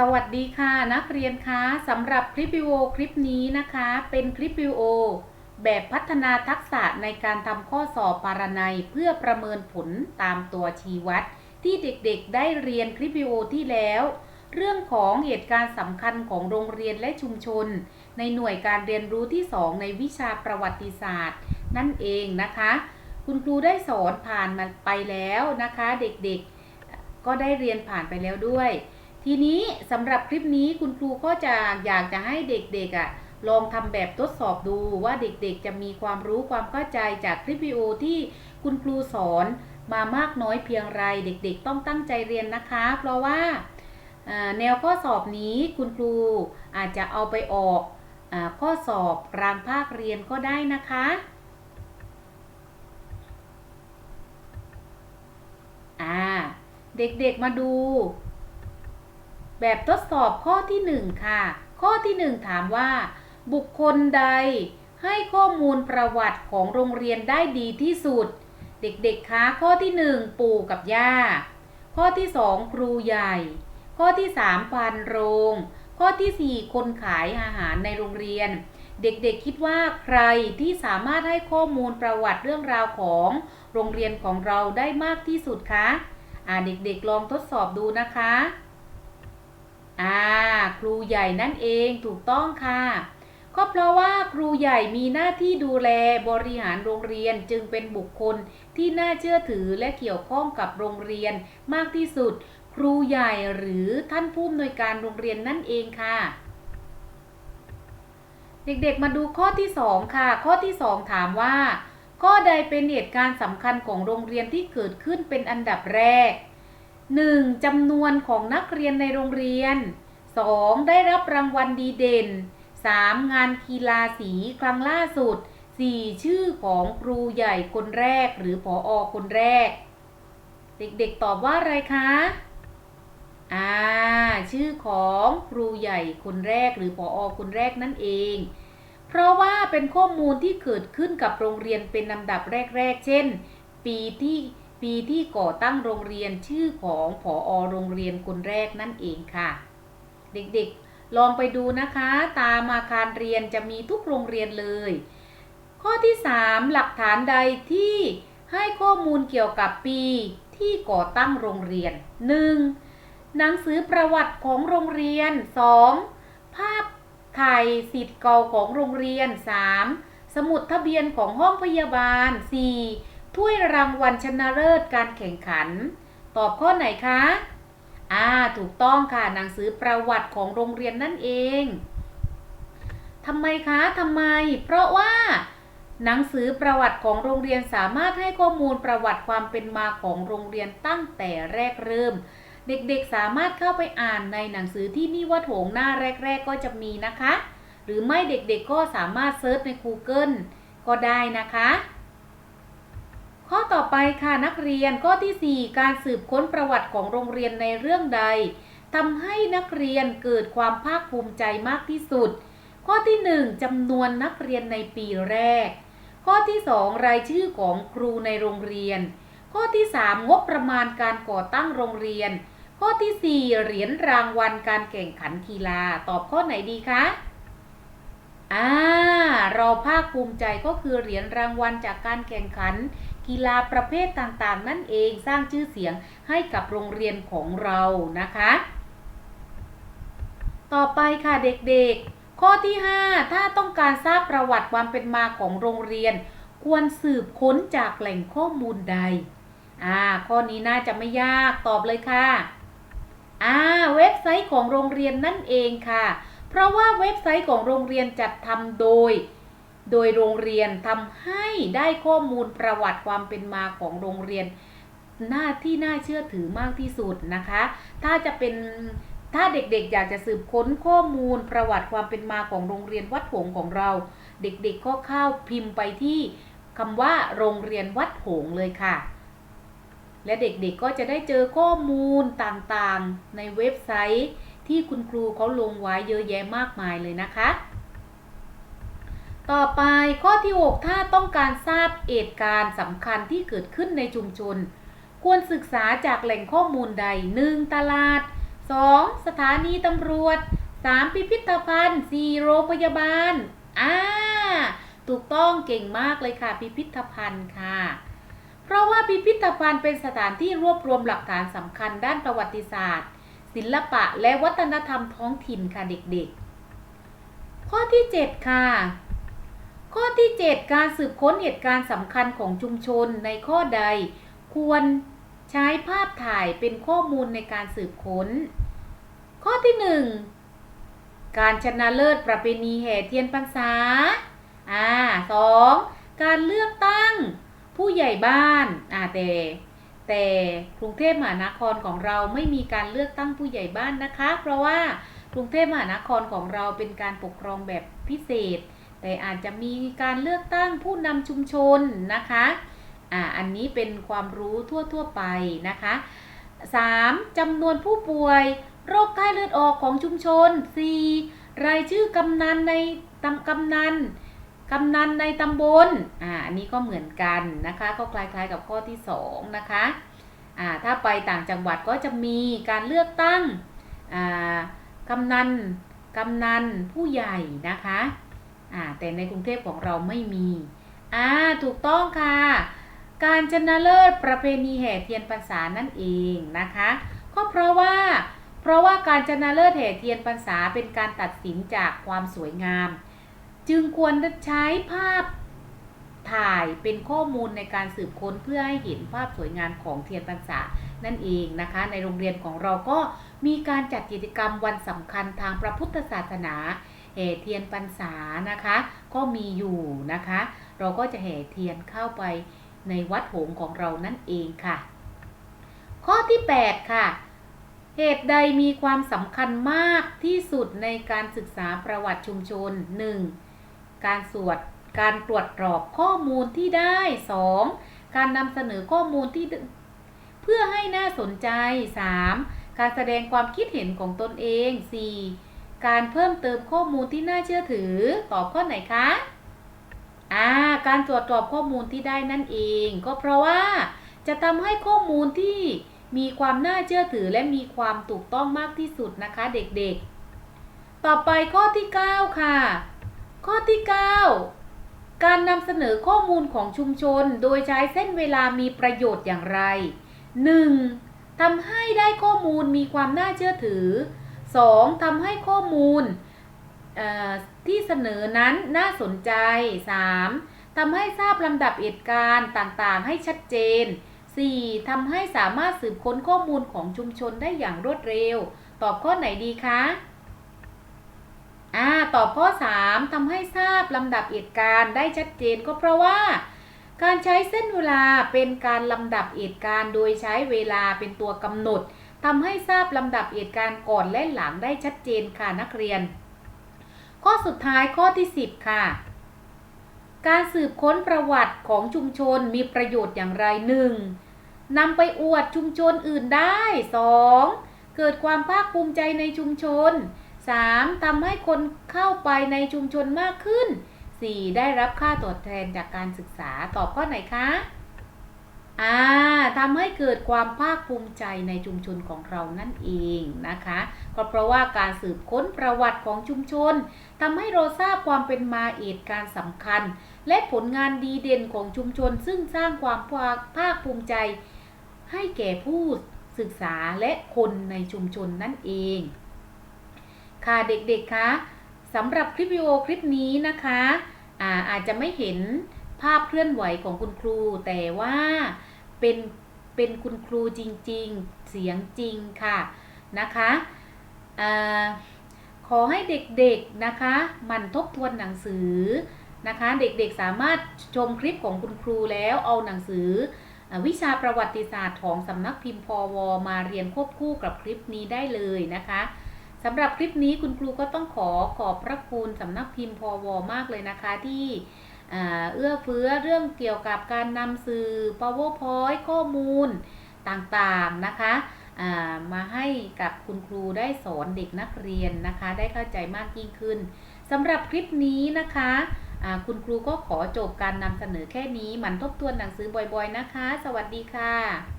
สวัสดีค่ะนักเรียนคะสำหรับคลิปวิดีโอคลิปนี้นะคะ เป็นคลิปวิดีโอ แบบพัฒนาทักษะในการทำข้อสอบปารนัยเพื่อประเมินผลตามตัวชี้วัด ที่เด็กๆได้เรียนคลิปวิดีโอที่แล้ว เรื่องของเหตุการณ์สำคัญของโรงเรียนและชุมชน ในหน่วยการเรียนรู้ที่ 2 ในวิชาประวัติศาสตร์ นั่นเองนะคะ คุณครูได้สอนผ่านมาไปแล้วนะคะ เด็กๆก็ได้เรียนผ่านไปแล้วด้วย ทีนี้สำหรับคลิปนี้คุณครูก็จะอยากจะให้เด็กๆอะลองทำแบบทดสอบดูว่าเด็กๆ จะมีความรู้ความเข้าใจจากคลิปวิดีโอที่คุณครูสอนมามากน้อยเพียงไรเด็กๆ ต้องตั้งใจเรียนนะคะ เพราะว่าแนวข้อสอบนี้คุณครูอาจจะเอาไปออกอข้อสอบกลางภาคเรียนก็ได้นะคะอ่าเด็กๆมาดู แบบทดสอบข้อที่ 1 ค่ะ ข้อที่ 1 ถามว่า บุคคลใดให้ข้อมูลประวัติของโรงเรียนได้ดีที่สุด เด็กๆคะข้อที่ 1 ปู่กับย่า ข้อที่ 2 ครูใหญ่ ข้อที่3พันโรง ข้อที่ 4 คนขายอาหารในโรงเรียน เด็กๆคิดว่าใครที่สามารถให้ข้อมูลประวัติเรื่องราวของโรงเรียนของเราได้มากที่สุดคะอ่าเด็กๆลองทดสอบดูนะคะ อ่า ครูใหญ่นั่นเองถูกต้องค่ะ ก็เพราะว่าครูใหญ่มีหน้าที่ดูแลบริหารโรงเรียนจึงเป็นบุคคลที่น่าเชื่อถือและเกี่ยวข้องกับโรงเรียนมากที่สุด ครูใหญ่หรือท่านผู้อำนวยการโรงเรียนนั่นเองค่ะ เด็กๆมาดูข้อที่ 2 ค่ะ ข้อที่ 2 ถามว่า ข้อใดเป็นเหตุการณ์สำคัญของโรงเรียนที่เกิดขึ้นเป็นอันดับแรก 1. จำนวนของนักเรียนในโรงเรียน 2. ได้รับรางวัลดีเด่น 3. งานกีฬาสีครั้งล่าสุด 4. ชื่อของครูใหญ่คนแรกหรือผออคนแรก เด็กๆตอบว่าอะไรคะอ่าชื่อของครูใหญ่คนแรกหรือผออคนแรกนั่นเอง เพราะว่าเป็นข้อมูลที่เกิดขึ้นกับโรงเรียนเป็นลำดับแรก ๆ เช่น ปีที่ ปีที่ก่อตั้งโรงเรียนชื่อของผออโรงเรียนคนแรกนั่นเองค่ะ เด็กๆลองไปดูนะคะ ตามอาคารเรียนจะมีทุกโรงเรียนเลย ข้อที่ 3 หลักฐานใดที่ให้ข้อมูลเกี่ยวกับปีที่ก่อตั้งโรงเรียน 1. หนังสือประวัติของโรงเรียน 2. ภาพถ่ายสิทธิ์เก่าของโรงเรียน 3. สมุดทะเบียนของห้องพยาบาล 4. ถ้วยรางวัลชนะเลิศการแข่งขัน ตอบข้อไหนคะ อ่า ถูกต้องค่ะ หนังสือประวัติของโรงเรียนนั่นเองทำไมคะทำไม เพราะว่า หนังสือประวัติของโรงเรียนสามารถให้ข้อมูลประวัติความเป็นมาของโรงเรียนตั้งแต่แรกเริ่ม เด็กๆสามารถเข้าไปอ่านในหนังสือที่นี่ว่าโถงหน้าแรก ๆ ก็จะมีนะคะ หรือไม่เด็กๆก็สามารถเซิร์ชใน Google ก็ได้นะคะ ข้อต่อไปค่ะนักเรียนข้อที่ 4 การสืบค้นประวัติของโรงเรียนในเรื่องใดทำให้นักเรียนเกิดความภาคภูมิใจมากที่สุด ข้อที่ 1จำนวนนักเรียนในปีแรก ข้อที่ 2 รายชื่อของครูในโรงเรียน ข้อที่ 3 งบประมาณการก่อตั้งโรงเรียน ข้อที่ 4 เหรียญรางวัลการแข่งขันกีฬาตอบข้อไหนดีคะอ่าเราภาคภูมิใจก็คือเหรียญรางวัลจากการแข่งขัน กีฬาประเภทต่างๆ นั่นเองสร้างชื่อเสียงให้กับโรงเรียนของเรานะคะ ต่อไปค่ะเด็กๆ ข้อที่ 5 ถ้าต้องการทราบประวัติความเป็นมาของโรงเรียน ควรสืบค้นจากแหล่งข้อมูลใดอ่าข้อนี้น่าจะไม่ยากตอบเลยค่ะอ่าเว็บไซต์ของโรงเรียนนั่นเองค่ะ เพราะว่าเว็บไซต์ของโรงเรียนจัดทำโดย โดยโรงเรียนทำให้ได้ข้อมูลประวัติความเป็นมาของโรงเรียน หน้าที่น่าเชื่อถือมากที่สุดนะคะ ถ้าจะเป็นถ้าเด็กๆ อยากจะสืบค้นข้อมูลประวัติความเป็นมาของโรงเรียนวัดหงของเรา เด็กๆก็เข้าพิมพ์ไปที่คำว่าโรงเรียนวัดหงเลยค่ะ และเด็กๆก็จะได้เจอข้อมูลต่างๆ ในเว็บไซต์ที่คุณครูเขาลงไว้เยอะแยะมากมายเลยนะคะ ต่อไปข้อที่ 6 ถ้าต้องการทราบเหตุการณ์สำคัญที่เกิดขึ้นในชุมชน ควรศึกษาจากแหล่งข้อมูลใด 1. ตลาด 2. สถานีตำรวจ 3. พิพิธภัณฑ์ 4. โรงพยาบาลอ่าถูกต้องเก่งมากเลยค่ะ พิพิธภัณฑ์ค่ะ เพราะว่าพิพิธภัณฑ์เป็นสถานที่รวบรวมหลักฐานสำคัญด้านประวัติศาสตร์ ศิลปะและวัฒนธรรมท้องถิ่นค่ะเด็กๆ ข้อที่ 7 ค่ะ ข้อที่ 7 การสืบค้นเหตุการณ์สำคัญของชุมชนในข้อใด ควรใช้ภาพถ่ายเป็นข้อมูลในการสืบค้น ข้อที่ 1 การชนะเลิศประเพณีแห่เทียนพรรษาอ่าสองการเลือกตั้งผู้ใหญ่บ้านอ่าแต่แต่กรุงเทพมหานครของเราไม่มีการเลือกตั้งผู้ใหญ่บ้านนะคะ เพราะว่ากรุงเทพมหานครของเราเป็นการปกครองแบบพิเศษ แต่อาจจะมีการเลือกตั้งผู้นำชุมชนนะคะอ่าอันนี้เป็นความรู้ทั่วๆไปนะคะ 3. จำนวนผู้ป่วย โรคไข้เลือดออกของชุมชน 4. รายชื่อกำนันในตำกำนันกำนันในตำบลอ่าอันนี้ก็เหมือนกันนะคะ ก็คล้ายๆกับข้อที่ 2 นะคะอ่าถ้าไปต่างจังหวัดก็จะมีการเลือกตั้งอ่ากำนันกำนันผู้ใหญ่นะคะ อ่าแต่ในกรุงเทพของเราไม่มีอ่าถูกต้องค่ะ การชนะเลิศประเพณีแห่เทียนพรรษานั่นเองนะคะ ก็เพราะว่า เพราะว่าการชนะเลิศแห่เทียนพรรษาเป็นการตัดสินจากความสวยงาม จึงควรใช้ภาพถ่ายเป็นข้อมูลในการสืบค้นเพื่อให้เห็นภาพสวยงามของเทียนพรรษานั่นเองนะคะ ในโรงเรียนของเราก็มีการจัดกิจกรรมวันสำคัญทางพระพุทธศาสนา แห่เทียนพรรษานะคะ ก็มีอยู่นะคะ เราก็จะแห่เทียนเข้าไปในวัดโหงของเรานั่นเองค่ะ ข้อที่ 8 ค่ะ เหตุใดมีความสำคัญมากที่สุดในการศึกษาประวัติชุมชน 1. การสวดการตรวจสอบข้อมูลที่ได้ 2. การนำเสนอข้อมูลที่เพื่อให้น่าสนใจ 3. การแสดงความคิดเห็นของตนเอง 4. การเพิ่มเติมข้อมูลที่น่าเชื่อถือ ตอบข้อไหนคะอ่าการตรวจสอบข้อมูลที่ได้นั่นเอง ก็เพราะว่าจะทำให้ข้อมูลที่มีความน่าเชื่อถือและมีความถูกต้องมากที่สุดนะคะเด็กๆ ต่อไปข้อที่ 9 ค่ะ ข้อที่ 9 การนำเสนอข้อมูลของชุมชนโดยใช้เส้นเวลามีประโยชน์อย่างไร 1. ทำให้ได้ข้อมูลมีความน่าเชื่อถือ 2. ทำให้ข้อมูลที่เสนอนั้นน่าสนใจ 3. ทำให้ทราบลำดับเหตุการณ์ต่างๆ ให้ชัดเจน 4. ทำให้สามารถสืบค้นข้อมูลของชุมชนได้อย่างรวดเร็ว ตอบข้อไหนดีคะอ่าตอบข้อ 3ทำให้ทราบลำดับเหตุการณ์ได้ชัดเจนก็เพราะว่า การใช้เส้นเวลาเป็นการลำดับเหตุการณ์โดยใช้เวลาเป็นตัวกำหนด ทำให้ทราบลำดับเหตุการณ์ก่อนและหลังได้ชัดเจนค่ะนักเรียน ข้อสุดท้ายข้อที่ 10 ค่ะ การสืบค้นประวัติของชุมชนมีประโยชน์อย่างไรหนึ่งนำไปอวดชุมชนอื่นได้ 2. เกิดความภาคภูมิใจในชุมชน 3. ทำให้คนเข้าไปในชุมชนมากขึ้น 4. ได้รับค่าตอบแทนจากการศึกษาตอบข้อไหนคะ อ่าทำให้เกิดความภาคภูมิใจในชุมชนของเรานั่นเองนะคะ ก็เพราะว่าการสืบค้นประวัติของชุมชนทำให้เราทราบความเป็นมาเหตุการณ์สำคัญ และผลงานดีเด่นของชุมชน ซึ่งสร้างความภาคภูมิใจ ให้แก่ผู้ศึกษาและคนในชุมชนนั่นเอง ค่ะเด็กๆคะสำหรับคลิปวิดีโอคลิปนี้นะคะอาอาจจะไม่เห็นภาพเคลื่อนไหวของคุณครูแต่ว่า เป็นเป็นคุณครูจริงๆ เสียงจริงค่ะนะคะอขอให้เด็กๆนะคะมันทบทวนหนังสือนะคะ เด็กๆสามารถชมคลิปของคุณครูแล้วเอาหนังสือวิชาประวัติศาสตร์ของสำนักพิมพ์พอวมาเรียนควบคู่กับคลิปนี้ได้เลยนะคะสำหรับคลิปนี้คุณครูก็ต้องขอขอบพระคุณสำนักพิมพ์พอวมากเลยนะคะที่ เอื้อเฟื้อเรื่องเกี่ยวกับการนำสื่อ powerpoint ข้อมูลต่างๆนะคะมาให้กับคุณครูได้สอนเด็กนักเรียนนะคะ ได้เข้าใจมากยิ่งขึ้นสำหรับคลิปนี้นะคะคุณครูก็ขอจบการนำเสนอแค่นี้ หมั่นทบทวนหนังสือบ่อยๆนะคะ สวัสดีค่ะ